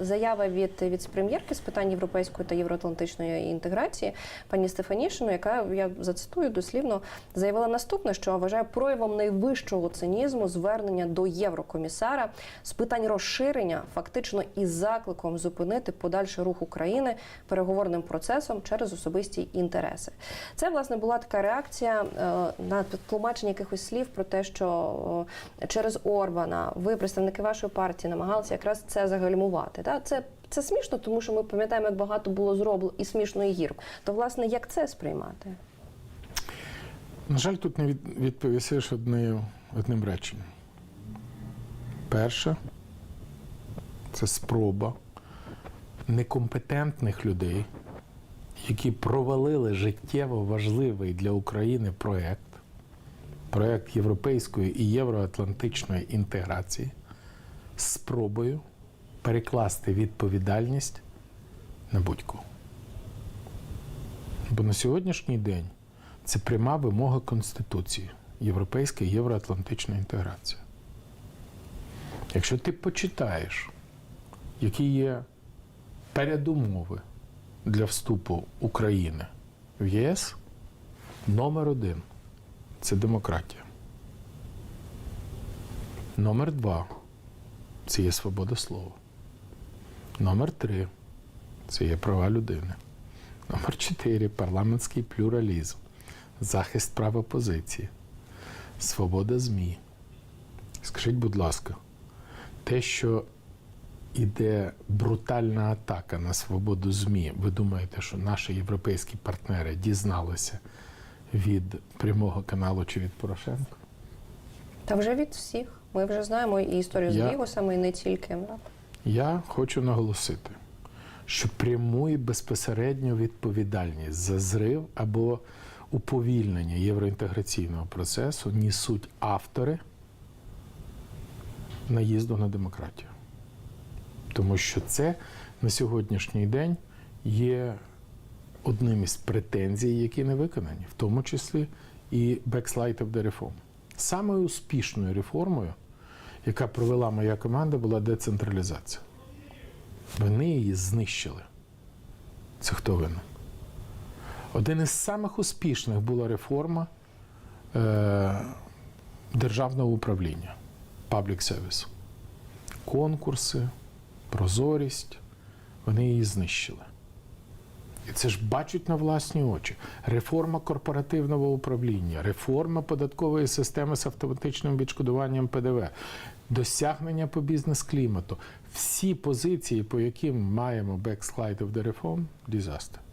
Заява від віце-прем'єрки з питань європейської та євроатлантичної інтеграції пані Стефанішину, яка я зацитую дослівно, заявила наступне, що вважає проявом найвищого цинізму звернення до єврокомісара з питань розширення, фактично із закликом зупинити подальший рух України переговорним процесом через особисті інтереси. Це власне була така реакція е, на тлумачення якихось слів про те, що е, через Орбана ви, представники вашої партії, намагалися якраз це загальмувати. Та це. Це смішно, тому що ми пам'ятаємо, як багато було зроблено і смішно, і гірко. То, власне, як це сприймати? На жаль, тут не від- відповісиш одним, одним реченням. Перше, це спроба некомпетентних людей, які провалили життєво важливий для України проєкт, проєкт європейської і євроатлантичної інтеграції, спробою перекласти відповідальність на будь-кого. Бо на сьогоднішній день це пряма вимога Конституції Європейська євроатлантична інтеграція. Якщо ти почитаєш, які є передумови для вступу України в ЄС, номер один це демократія. Номер два це є свобода слова. Номер три це є права людини. Номер 4 парламентський плюралізм, захист прав опозиції, свобода ЗМІ. Скажіть, будь ласка, те, що іде брутальна атака на свободу ЗМІ, ви думаєте, що наші європейські партнери дізналися від прямого каналу чи від Порошенка? Та вже від всіх. Ми вже знаємо і історію з Я- Бігусами, і не тільки. Я хочу наголосити, що пряму і безпосередню відповідальність за зрив або уповільнення євроінтеграційного процесу несуть автори наїзду на демократію. Тому що це на сьогоднішній день є одним із претензій, які не виконані, в тому числі і backslide of the reform. Самою успішною реформою, яка провела моя команда, була децентралізація. Вони її знищили. Це хто винен? Один із самих успішних була реформа е, державного управління, public service. Конкурси, прозорість, вони її знищили. І це ж бачать на власні очі. Реформа корпоративного управління, реформа податкової системи з автоматичним відшкодуванням ПДВ, досягнення по бізнес-клімату. Всі позиції, по яким маємо backslide of the reform, disaster.